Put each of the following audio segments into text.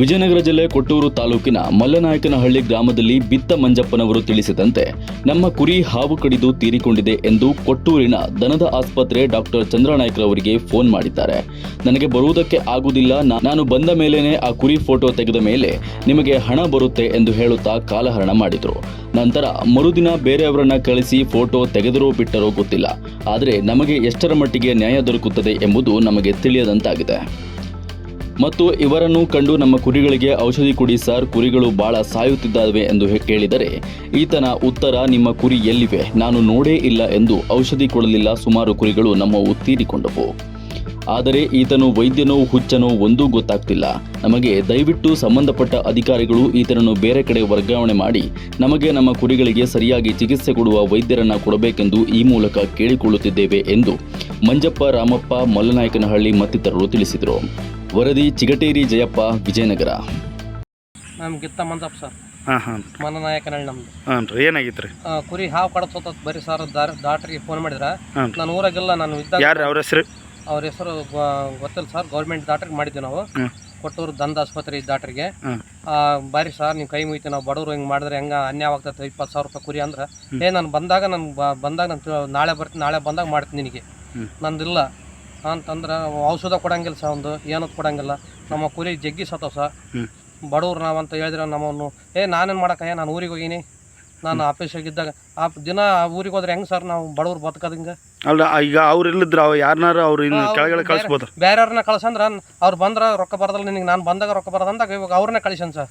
ವಿಜಯನಗರ ಜಿಲ್ಲೆ ಕೊಟ್ಟೂರು ತಾಲೂಕಿನ ಮಲ್ಲನಾಯಕನಹಳ್ಳಿ ಗ್ರಾಮದಲ್ಲಿ ಬಿತ್ತ ಮಂಜಪ್ಪನವರು ತಿಳಿಸಿದಂತೆ ನಮ್ಮ ಕುರಿ ಹಾವು ಕಡಿದು ತೀರಿಕೊಂಡಿದೆ ಎಂದು ಕೊಟ್ಟೂರಿನ ದನದ ಆಸ್ಪತ್ರೆ ಡಾಕ್ಟರ್ ಚಂದ್ರನಾಯ್ಕರವರಿಗೆ ಫೋನ್ ಮಾಡಿದ್ದಾರೆ. ನನಗೆ ಬರುವುದಕ್ಕೆ ಆಗುವುದಿಲ್ಲ ನಾನು ಬಂದ ಮೇಲೇನೆ ಆ ಕುರಿ ಫೋಟೋ ತೆಗೆದ ಮೇಲೆ ನಿಮಗೆ ಹಣ ಬರುತ್ತೆ ಎಂದು ಹೇಳುತ್ತಾ ಕಾಲಹರಣ ಮಾಡಿದರು. ನಂತರ ಮರುದಿನ ಬೇರೆಯವರನ್ನ ಕಳಿಸಿ ಫೋಟೋ ತೆಗೆದರೋ ಬಿಟ್ಟರೋ ಗೊತ್ತಿಲ್ಲ. ಆದರೆ ನಮಗೆ ಎಷ್ಟರ ಮಟ್ಟಿಗೆ ನ್ಯಾಯ ದೊರಕುತ್ತದೆ ಎಂಬುದು ನಮಗೆ ತಿಳಿಯದಂತಾಗಿದೆ. ಮತ್ತು ಇವರನ್ನು ಕಂಡು ನಮ್ಮ ಕುರಿಗಳಿಗೆ ಔಷಧಿ ಕೊಡಿ ಸರ್, ಕುರಿಗಳು ಬಹಳ ಸಾಯುತ್ತಿದ್ದಾವೆ ಎಂದು ಕೇಳಿದರೆ, ಈತನ ಉತ್ತರ ನಿಮ್ಮ ಕುರಿ ಎಲ್ಲಿವೆ? ನಾನು ನೋಡೇ ಇಲ್ಲ ಎಂದು ಔಷಧಿ ಕೊಡಲಿಲ್ಲ ಸುಮಾರು ಕುರಿಗಳು ನಮ್ಮ ತೀರಿಕೊಂಡವು ಆದರೆ ಈತನು ವೈದ್ಯನೋ ಹುಚ್ಚನೋ ಒಂದೂ ಗೊತ್ತಾಗ್ತಿಲ್ಲ. ನಮಗೆ ದಯವಿಟ್ಟು ಸಂಬಂಧಪಟ್ಟ ಅಧಿಕಾರಿಗಳು ಈತನನ್ನು ಬೇರೆ ಕಡೆ ವರ್ಗಾವಣೆ ಮಾಡಿ, ನಮಗೆ ನಮ್ಮ ಕುರಿಗಳಿಗೆ ಸರಿಯಾಗಿ ಚಿಕಿತ್ಸೆ ಕೊಡುವ ವೈದ್ಯರನ್ನು ಕೊಡಬೇಕೆಂದು ಈ ಮೂಲಕ ಕೇಳಿಕೊಳ್ಳುತ್ತಿದ್ದೇವೆ ಎಂದು ಮಂಜಪ್ಪ ರಾಮಪ್ಪ ಮಲ್ಲನಾಯಕನಹಳ್ಳಿ ಮತ್ತಿತರರು ತಿಳಿಸಿದರು. ವರದಿ ಚಿಗಟೇರಿ ಜಯಪ್ಪ ವಿಜಯನಗರ. ನಮ್ಗೆ ಗಿತ್ತ ಮಂಜಪ್ಪ ಸರ್. ಹಾಂ ಹಾಂ. ಮನನಾಯಕನಹಳ್ಳಿ ನಮ್ದು. ಹಾಂ ರೀ ಏನಾಗಿತ್ತು ರೀ ಆ, ಕುರಿ ಹಾವು ಕಡಸೋತ ಬರೀ ಸರ್ ದಾರ್ ಡಾಕ್ಟ್ರಿಗೆ ಫೋನ್ ಮಾಡಿದ್ರ. ಹಾಂ. ನಾನು ಊರಾಗೆಲ್ಲ ನಾನು ಇದ್ದಾಗ ಯಾರು ಅವ್ರ ಹೆಸರು? ಅವ್ರ ಹೆಸರು ಗೊ- ಗೊತ್ತಿಲ್ಲ ಸರ್ ಗೌರ್ಮೆಂಟ್ ಡಾಕ್ಟ್ರಿಗೆ ಮಾಡಿದ್ವಿ ನಾವು. ಕೊಟ್ಟೂರು ದಂದ ಆಸ್ಪತ್ರೆ ಡಾಕ್ಟ್ರಿಗೆ ಆ ಬಾರಿ ಸರ್ ನೀವು ಕೈ ಮುಗಿತೀವಿ ನಾವು ಬಡವರು ಹಿಂಗೆ ಮಾಡಿದ್ರೆ ಹೆಂಗೆ ಅನ್ಯಾವಾಗ್ತೈತೆ ಇಪ್ಪತ್ತು ಸಾವಿರ ರೂಪಾಯಿ ಕುರಿ ಅಂದ್ರೆ. ಏ ನಾನು ಬಂದಾಗ ನಾನು ಬಂದಾಗ ನಾನು ನಾಳೆ ಬರ್ತೀನಿ ನಾಳೆ ಬಂದಾಗ ಮಾಡ್ತೀನಿ ನಿನಗೆ. ಹ್ಮ್. ನಂದಿಲ್ಲ. ಅಂತಂದ್ರೆ ಔಷಧ ಕೊಡಂಗಿಲ್ಲ ಸರ್ ಒಂದು ಏನೂ ಕೊಡಂಗಿಲ್ಲ. ನಮ್ಮ ಕುರಿ ಜಗ್ಗಿ ಸತ್ತವ ಸರ್. ಬಡವ್ರು ನಾವಂತ ಹೇಳಿದ್ರೆ ನಮ್ಮನ್ನು ಏ ನಾನೇನು ಮಾಡಕ್ಕ ನಾನು ಊರಿಗೆ ಹೋಗಿನಿ. ನಾನು ಆಫೀಸಾಗಿದ್ದಾಗ ಆ ದಿನ ಊರಿಗೆ ಹೋದ್ರೆ ಹೆಂಗೆ ಸರ್ ನಾವು ಬಡವ್ರು ಬದುಕೋದು ಹಿಂಗೆ? ಅಲ್ಲ ಈಗ ಅವ್ರು ಇಲ್ಲದ್ರೆ ಅವ್ರು ಯಾರನ್ನಾರು ಅವ್ರು ಇನ್ನು ಕೆಳಗಡೆ ಕಳಿಸ್ಬೋದು. ಬೇರೆಯವ್ರನ್ನ ಕಳ್ಸಂದ್ರ ಅವ್ರು ಬಂದ್ರ ರೊಕ್ಕ ಬರದಲ್ಲ ನಿನಗೆ ನಾನು ಬಂದಾಗ ರೊಕ್ಕ ಬರದಂದಾಗ ಇವಾಗ ಅವ್ರನ್ನ ಕಳಿಸನ್ ಸರ್.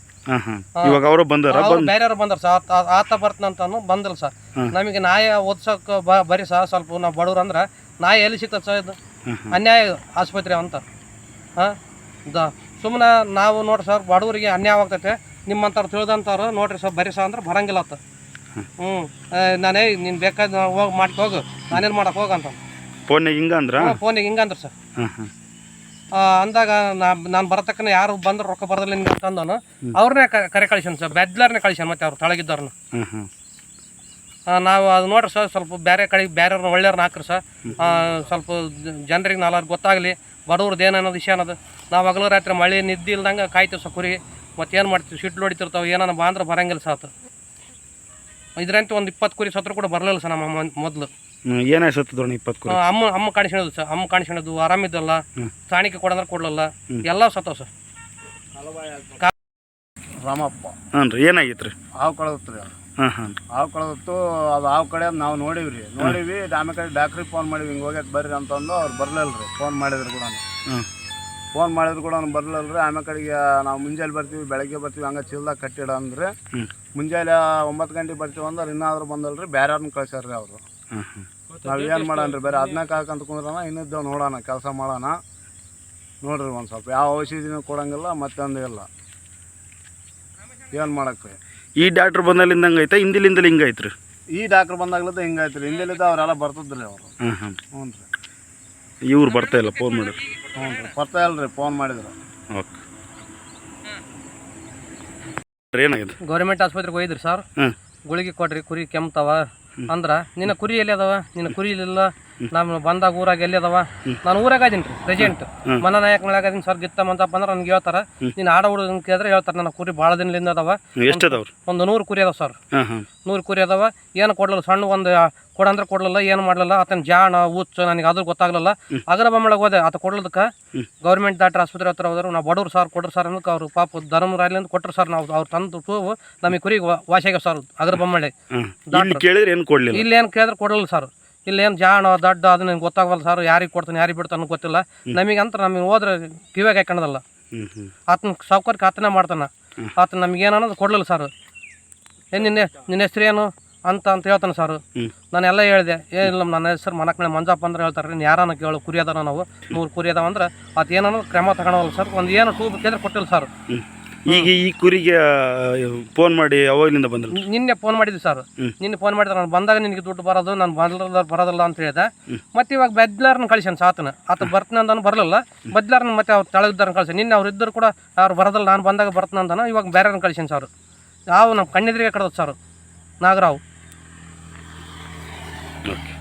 ಇವಾಗ ಅವರು ಬಂದಾರ ಬೇರೆಯವ್ರು ಬಂದಾರ ಸರ್. ಆತ- ಬರ್ತಂತಾನು ಬಂದಲ್ಲ ಬರ್ತನಂತಾನು ಬಂದಿಲ್ಲ ಸರ್. ನಮಗೆ ನಾಯಿ ಓದ್ಸಕ್ ಬರೀ ಸರ್ ಸ್ವಲ್ಪ ನಾವು ಬಡವ್ರು ಅಂದ್ರೆ ನಾಯಿ ಎಲ್ಲಿ ಸಿಗ್ತದೆ ಸರ್ ಇದು. ಅನ್ಯಾಯ ಆಸ್ಪತ್ರೆ ಅಂತ. ಹಾಂ? ದ ಸುಮ್ಮನೆ ನಾವು ನೋಡ್ರಿ ಸರ್ ಬಡವರಿಗೆ ಅನ್ಯಾಯ ಆಗ್ತೈತೆ. ನಿಮ್ಮಂಥವ್ರು ತಿಳಿದಂಥವ್ರು ನೋಡ್ರಿ ಸರ್ ಬರೀ ಸರ್ ಅಂದ್ರೆ ಬರಂಗಿಲ್ಲ ಅಂತ ಹ್ಞೂ ನಾನೇ ನೀನು ಬೇಕಾದ ಹೋಗಿ ಮಾಡ್ಕೊ ಹೋಗು. ನಾನೇನು ಮಾಡಕ್ಕೆ ಹೋಗಂತ ಫೋನಿಗೆ ಹಿಂಗ ಅಂದ್ರೆ? ಫೋನಿಗೆ ಹಿಂಗಂದ್ರೆ ಸರ್. ಅಂದಾಗ ನಾ ನಾನು ಬರತಕ್ಕನ ಯಾರು ಬಂದ್ರೆ ರೊಕ್ಕ ಬರೋದಿಲ್ಲ ನಿಮ್ಗೆ ಅಂತಂದನು ಅವ್ರನ್ನೇ ಕರೆ ಕಳಿಸ್ಯಾನ ಸರ್ ಬೆದ್ಲರ್ನೇ ಕಳಿಸ್ಯಾನ ಮತ್ತೆ ಅವ್ರು ತಳಗಿದ್ದವ್ರನ್ನ ನಾವು ಅದು ನೋಡ್ರಿ ಸರ್ ಸ್ವಲ್ಪ ಬೇರೆ ಕಡೆ ಬೇರೆಯವ್ರನ್ನ ಒಳ್ಳೆಯವ್ರನ್ನ ಹಾಕ್ರಿ ಸರ್. ಸ್ವಲ್ಪ ಜನರಿಗೆ ನಾಲ್ಕು ಗೊತ್ತಾಗಲಿ ಬಡವ್ರದ್ದು ಏನು ಅನ್ನೋದು ವಿಷಯ ಅನ್ನೋದು. ನಾವು ಹಗಲು ರಾತ್ರಿ ಮಳೆ ನಿದ್ದೆ ಇಲ್ದಂಗೆ ಕಾಯ್ತೀವಿ ಸರ್ ಕುರಿ. ಮತ್ತೆ ಏನು ಮಾಡ್ತೀವಿ ಸಿಟ್ಲು ಹೊಡಿತಿರ್ತಾವೆ ಏನಾನ ಬಾ ಅಂದ್ರೆ ಬರಂಗಿಲ್ಲ ಸಾತು ಇದ್ರಂತ ಒಂದು ಇಪ್ಪತ್ತು ಕುರಿ ಸತ್ರ ಕೂಡ ಬರಲಿಲ್ಲ ಸರ್ ನಮ್ಮ ಮೊದಲು. ಏನಾಯ್ತು ದೋಣಿ ಇಪ್ಪತ್ತು ಕುರಿ? ಅಮ್ಮ ಅಮ್ಮ ಕಾಣಿಸ್ಕೊಳ್ಳೋದು ಸರ್ ಅಮ್ಮ ಕಾಣಿಸ್ಕೊಳ್ಳೋದು ಆರಾಮಿದ್ದಲ್ಲ. ಸಾಣಿಕೆ ಕೊಡಂದ್ರೆ ಕೊಡಲಿಲ್ಲ. ಎಲ್ಲ ಸತ್ತವ ಸರ್. ರಾಮಪ್ಪ ಹಾಂ ರೀ ಏನಾಗಿತ್ತು ರೀ ಹಾವು ಕಳೆದ್ರಿ ರೀ ಹಾವು ಕಳೆದಿತ್ತು ಅದು ಹಾವು ಕಡೆ ನಾವು ನೋಡೀವಿ ರೀ ನೋಡೀವಿ ಆಮೇಲೆ ಕಡೆ ಡಾಕ್ಟ್ರಿಗೆ ಫೋನ್ ಮಾಡಿವಿ ಹಿಂಗೆ ಹೋಗ್ಯತ್ ಬರ್ರಿ ಅಂತಂದು ಅವ್ರು ಬರಲಿಲ್ಲ ರೀ ಫೋನ್ ಮಾಡಿದ್ರು ಕೂಡ ಫೋನ್ ಮಾಡಿದ್ರು ಕೂಡ ಬರಲಿಲ್ಲ ರೀ ಆಮೇಲೆ ಕಡೆಗೆ ನಾವು ಮುಂಜಾನೆ ಬರ್ತೀವಿ ಬೆಳಗ್ಗೆ ಬರ್ತೀವಿ ಹಂಗೆ ಚೀಲ್ದಾಗ ಕಟ್ಟಿಡ ಅಂದ್ರೆ. ಮುಂಜಾನೆ ಒಂಬತ್ತು ಗಂಟೆಗೆ ಬರ್ತೀವಿ ಅಂದ್ರೆ ಇನ್ನಾದ್ರೂ ಬಂದಲ್ರಿ ಬೇರೆಯವ್ರನ್ನ ಕಳ್ಸ್ಯಾರ ರೀ ಅವರು ನಾವು ಏನು ಮಾಡೋಣ ರೀ ಬೇರೆ ಅದನ್ನ ಹಾಕಂತ ಕುಂದ್ರಣ ಇನ್ನಿದ್ದೇವೆ ನೋಡೋಣ ಕೆಲಸ ಮಾಡೋಣ. ನೋಡ್ರಿ ಒಂದು ಸ್ವಲ್ಪ ಯಾವ ಔಷಧಿನೂ ಕೊಡಂಗಿಲ್ಲ ಮತ್ತೊಂದು ಇಲ್ಲ. ಏನು ಮಾಡಕ್ಕೆ ರೀ ಈ ಡಾಕ್ಟ್ರ್ ಬಂದಲ್ಲಿಂದ ಹಂಗೈತೆ ಹಿಂದಿಲಿಂದಲೇ ಹಿಂಗೈತೆ ರೀ ಈ ಡಾಕ್ಟ್ರ್ ಬಂದಾಗಲಿಂದ ಹಿಂಗಾಯ್ತು ರೀ ಹಿಂದೆಲಿದ್ದ ಅವರೆಲ್ಲ ಬರ್ತದ್ರಿ ಅವರು ಹಾಂ ಹಾಂ ಹ್ಞೂ ರೀ. ಇವ್ರು ಬರ್ತಾ ಇಲ್ಲ ಫೋನ್ ಮಾಡಿರಿ ಹ್ಞೂ ರೀ. ಬರ್ತಾ ಇಲ್ಲ ರೀ ಫೋನ್ ಮಾಡಿದ್ರು. ಓಕೆ. ಏನಾಗಿದೆ? ಗೌರ್ಮೆಂಟ್ ಆಸ್ಪತ್ರೆಗೆ ಹೋಗಿದ್ರಿ ಸರ್. ಹಾಂ ಗುಳಿಗೆ ಕೊಡ್ರಿ ಕುರಿ ಕೆಮ್ತಾವ. ಅಂದ್ರ ನಿನ್ನ ಕುರಿ ಎಲ್ಲಿ ಅದಾವ? ನಿನ್ನ ಕುರಿ ಇಲ್ಲ ನಾನು ಬಂದಾಗ ಊರಾಗ ಎಲ್ಲಿ ಅದಾವ? ನಾನು ಊರಾಗ ಅದೀನಿ ರೀ ಪ್ರೆಸೆಂಟ್ ಮನ ನಾಯಕನಾಗ ಅದೀನಿ ಸರ್ ಗಿತ್ತ ಮಂತಪ್ಪ ಅಂದ್ರೆ ನನ್ಗೆ ಹೇಳ್ತಾರ. ನೀನು ಆಡ ಹುಡುಗ ಕೇಳಿದ್ರೆ ಹೇಳ್ತಾರೆ ನನ್ನ ಕುರಿ ಭಾಳ ದಿನದಿಂದ ಅದಾವ. ಒಂದು ನೂರು ಕುರಿ ಅದಾವ ಸರ್ ನೂರು ಕುರಿ ಅದಾವ. ಏನು ಕೊಡ್ಲಿಲ್ಲ ಸಣ್ಣ ಒಂದು ಕೊಡಂದ್ರೆ ಕೊಡ್ಲಿಲ್ಲ ಏನು ಮಾಡಲಿಲ್ಲ ಆತನ ಜಾಣ ಹುಚ್ಚು ನನಗೆ ಅದ್ರ ಗೊತ್ತಾಗ್ಲಿಲ್ಲ. ಅಗರ ಬೊಮ್ಮಳಗೆ ಹೋದೆ ಆತ ಕೊಡ್ಲದಕ್ಕೆ ಗೌರ್ಮೆಂಟ್ ಡಾಕ್ಟರ್ ಆಸ್ಪತ್ರೆ ಹತ್ರ ಹೋದ್ರು. ನಾವು ಬಡವ್ರು ಸರ್ ಕೊಡ್ರಿ ಸರ್ ಅನ್ನೋಕೆ ಅವ್ರು ಪಾಪ ಧರ್ಮರಾಯ್ಲಿಂದ ಕೊಟ್ರು ಸರ್ ನಾವು ಅವ್ರು ತಂದು ಟೂವು ನಮಗೆ ಕುರಿಗೆ ವಾಸಿಯಾಗ ಸರ್ ಅಗರ ಬೊಮ್ಮಳೆ ಕೇಳಿದ್ರೆ ಏನು ಕೊಡಲಿಲ್ಲ? ಇಲ್ಲಿ ಏನು ಕೇಳಿದ್ರೆ ಕೊಡಲಿಲ್ಲ ಸರ್ ಇಲ್ಲಿ ಏನು ಜಾಣ ದಡ್ಡ ಅದು ನನಗೆ ಗೊತ್ತಾಗಲ್ಲ ಸರ್ ಯಾರಿಗೆ ಕೊಡ್ತಾನೆ ಯಾರಿಗೆ ಬಿಡ್ತಾನೆ ಗೊತ್ತಿಲ್ಲ. ನಮಗೆ ಅಂತ ನಮಗೆ ಹೋದ್ರೆ ಕಿವಿಯಾಗ ಹ್ಞೂ ಆತನ ಸೌಕರ್ಯಕ್ಕೆ ಆತನೇ ಮಾಡ್ತಾನೆ. ಆತ ನಮಗೇನು ಅನ್ನೋದು ಕೊಡಲಿಲ್ಲ ಸರ್. ಏ ನಿನ್ನೆ ನಿನ್ನ ಹೆಸ್ರು ಏನು? ಅಂತ ಅಂತ ಹೇಳ್ತಾನೆ ಸರ್. ನಾನೆಲ್ಲ ನಾನು ಎಲ್ಲ ಹೇಳಿದೆ. ಏನಿಲ್ಲ ನನ್ನ ಹೆಸರು ಮನಕಳೆ ಮಂಜಪ್ಪ ಅಂದ್ರೆ ಹೇಳ್ತಾರೆ. ನೀನು ಯಾರನ್ನ ಕೇಳು ಕುರಿ ಅದಾರ ನಾವು. ನೂರು ಕುರಿ ಅದಾವ ಅಂದ್ರೆ ಆತ ಏನನ್ನೋದು ಕ್ರಮ ತಗೊಳಲ್ಲ ಸರ್. ಒಂದು ಏನು ಟೂಬ್ ಕೇಳಿದ್ರೆ ಕೊಟ್ಟಿಲ್ಲ ಸರ್. ಈಗ ಈ ಕುರಿಗೆ ಫೋನ್ ಮಾಡಿ ಅವಾಗಲಿಂದ ಬಂದ್ರು ನಿನ್ನೆ ಫೋನ್ ಮಾಡಿದ್ವಿ ಸರ್ ನಿನ್ನೆ ಫೋನ್ ಮಾಡಿದ್ರೆ ನಾನು ಬಂದಾಗ ನಿನಗೆ ದುಡ್ಡು ಬರೋದು ನಾನು ಬಂದ ಬರೋದಿಲ್ಲ ಅಂತ ಹೇಳಿದೆ. ಮತ್ತೆ ಇವಾಗ ಬದ್ಲಾರನ್ನ ಕಳಿಸ್ಯಾನ ಸಾತನ ಆತ ಬರ್ತಾನೆ ಅಂದನು ಬರಲಿಲ್ಲ. ಬದ್ಲಾರನ್ನ ಮತ್ತೆ ಅವ್ರು ತಳಗಿದ್ದಾರನ್ನ ಕಳಿಸಿ ನಿನ್ನೆ ಅವ್ರು ಇದ್ದರು ಕೂಡ ಅವ್ರು ಬರೋದಿಲ್ಲ ನಾನು ಬಂದಾಗ ಬರ್ತಾನೆ ಅಂದನು ಇವಾಗ ಬೇರೆಯವ್ರನ್ನ ಕಳಿಸ್ಯಾನ ಸರ್ ಯಾವ ನಮ್ಮ ಕಣ್ಣಿದ್ರಿಗೆ ಕಡೋದು ಸರ್ ನಾಗರಾವ್. ಓಕೆ